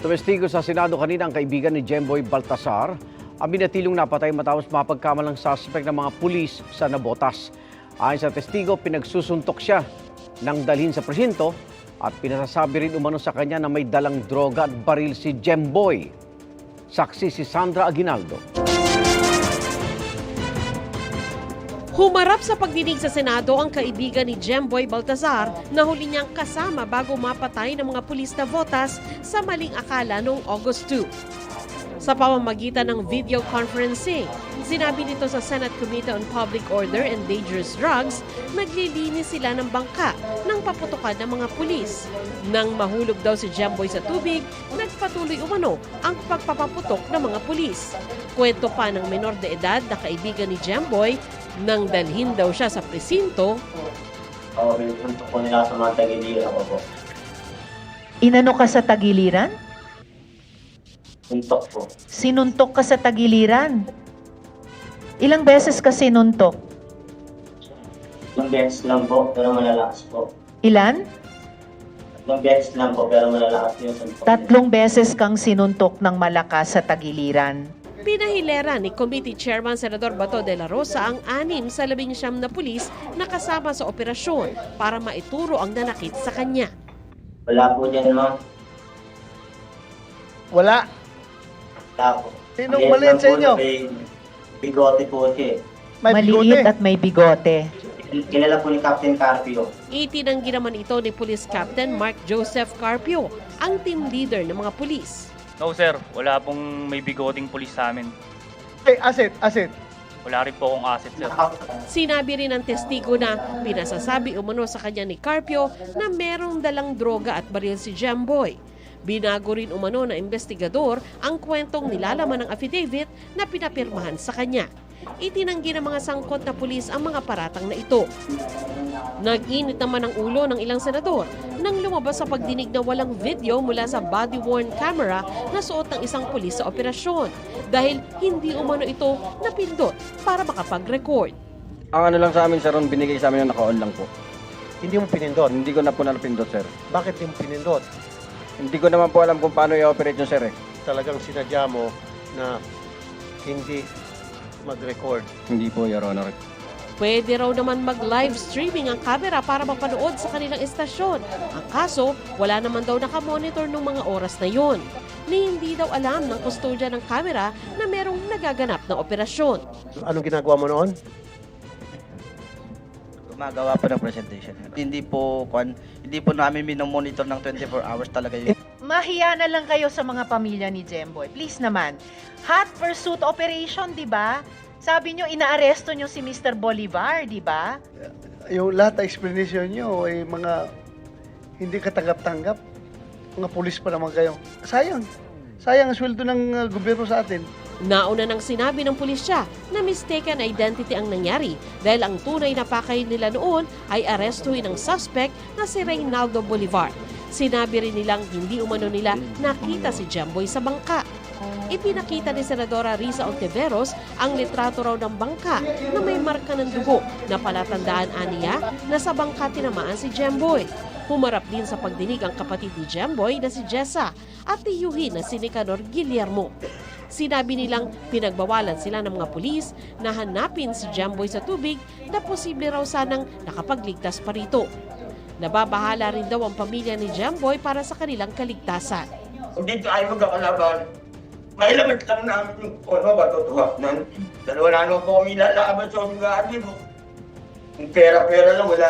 Tumestigo sa Senado kanina ang kaibigan ni Jemboy Baltasar ang binatilong napatay matapos mapagkamalang suspect ng mga pulis sa Nabotas. Ayon sa testigo, pinagsusuntok siya nang dalhin sa presinto at pinasasabi rin umano sa kanya na may dalang droga at baril si Jemboy. Saksi si Sandra Aguinaldo. Humarap sa pagdinig sa Senado ang kaibigan ni Jemboy Baltazar na huli niyang kasama bago mapatay ng mga pulis na votas sa maling akala noong August 2. Sa pamamagitan ng video conferencing, sinabi nito sa Senate Committee on Public Order and Dangerous Drugs, naglilinis sila ng bangka ng paputukan ng mga pulis. Nang mahulog daw si Jemboy sa tubig, nagpatuloy umano ang pagpapaputok ng mga pulis. Kwento pa ng menor de edad na kaibigan ni Jemboy nang dalhin daw siya sa presinto, Oo, pinupuntok po nila sa mga tagiliran ko po. Inano ka sa tagiliran? Puntok po. Sinuntok ka sa tagiliran. Ilang beses ka sinuntok? Yung beses lang po, pero malalakas po. Ilan? Yung beses lang po, pero malalakas yung suntok. Tatlong beses kang sinuntok ng malakas sa tagiliran. Pinahilera ni Committee Chairman Senador Bato de la Rosa ang anim sa labing siyam na pulis na kasama sa operasyon para maituro ang nanakit sa kanya. Wala po dyan, ma'am. Wala. Wala po. Sinong Maliit maliit sa po, inyo? May bigote po siya eh. May Maliit bigote. at may bigote. Kilala po ni Captain Carpio. Itinanggi naman ito ni Police Captain Mark Joseph Carpio, ang team leader ng mga pulis. No sir, wala pong may bigoting pulis sa amin. Eh, asset, asset. Wala rin po akong asset sir. Sinabi rin ng testigo na pinasasabi umano sa kanya ni Carpio na merong dalang droga at baril si Jamboy. Binago rin umano na investigador ang kwentong nilalaman ng affidavit na pinapirmahan sa kanya. Itinanggi ng mga sangkot na pulis ang mga paratang na ito. Nag-init naman ang ulo ng ilang senador nang lumabas sa pagdinig na walang video mula sa body-worn camera na suot ng isang pulis sa operasyon dahil hindi umano ito napindot para makapag-record. Ang ano lang sa amin, sir, binigay sa amin na naka-on lang po. Hindi mo pinindot. Hindi ko na po napindot, sir. Bakit hindi mo pinindot? Hindi ko naman po alam kung paano i-operate yung sir eh. Talagang sinadya mo na hindi mag-record. Hindi po, Your Honor. Pwede raw naman mag-live streaming ang kamera para mapanood sa kanilang estasyon. Ang kaso, wala naman daw nakamonitor ng mga oras na yon. Ni hindi daw alam ng kustodya ng kamera na merong nagaganap na operasyon. Anong ginagawa mo noon? gumagawa po ng presentation. Hindi po kwan, hindi po namin minomonitor ng 24 hours talaga yun. Mahiya na lang kayo sa mga pamilya ni Jemboy. Please naman. Hot pursuit operation, di ba? Sabi nyo, inaaresto nyo si Mr. Bolivar, di ba? Yung lahat ng explanation nyo ay mga hindi katanggap-tanggap. Mga pulis pa naman kayo. Sayang. Sayang ang sweldo ng uh, gobyerno sa atin. Nauna nang sinabi ng pulisya na mistaken identity ang nangyari dahil ang tunay na pakay nila noon ay arestuhin ang suspect na si Reynaldo Bolivar. Sinabi rin nilang hindi umano nila nakita si Jamboy sa bangka. Ipinakita ni Senadora Risa Ontiveros ang litrato raw ng bangka na may marka ng dugo na palatandaan aniya na sa bangka tinamaan si Jamboy. Humarap din sa pagdinig ang kapatid ni Jamboy na si Jessa at tiyuhin na si Nicanor Guillermo. Sinabi nilang pinagbawalan sila ng mga pulis na hanapin si Jamboy sa tubig na posible raw sanang nakapagligtas pa rito. Nababahala rin daw ang pamilya ni Jamboy para sa kanilang kaligtasan. Dito ay magkakalaban, mailamit lang namin yung ano ba totohanan. Dahil wala naman po kami lalaban sa umigaan mo. Kung pera-pera lang, wala.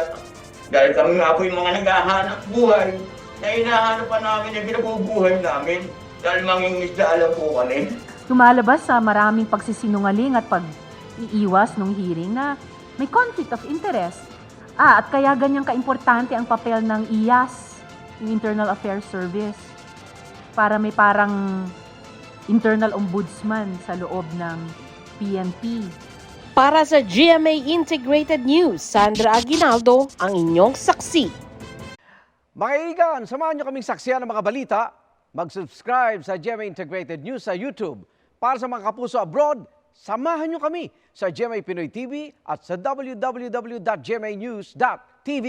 Dahil kami nga po yung mga naghahanap buhay, na hinahanap pa namin yung pinabubuhay namin. Dahil mangingisda lang po kami. lumalabas sa maraming pagsisinungaling at pag-iiwas ng hearing na may conflict of interest. Ah, at kaya ganyang kaimportante ang papel ng IAS, yung Internal Affairs Service, para may parang internal ombudsman sa loob ng PNP. Para sa GMA Integrated News, Sandra Aguinaldo, ang inyong saksi. Mga kaibigan, samahan nyo kaming saksiyan ng mga balita. Mag-subscribe sa GMA Integrated News sa YouTube. Para sa mga kapuso abroad, samahan nyo kami sa GMA Pinoy TV at sa www.gmanews.tv.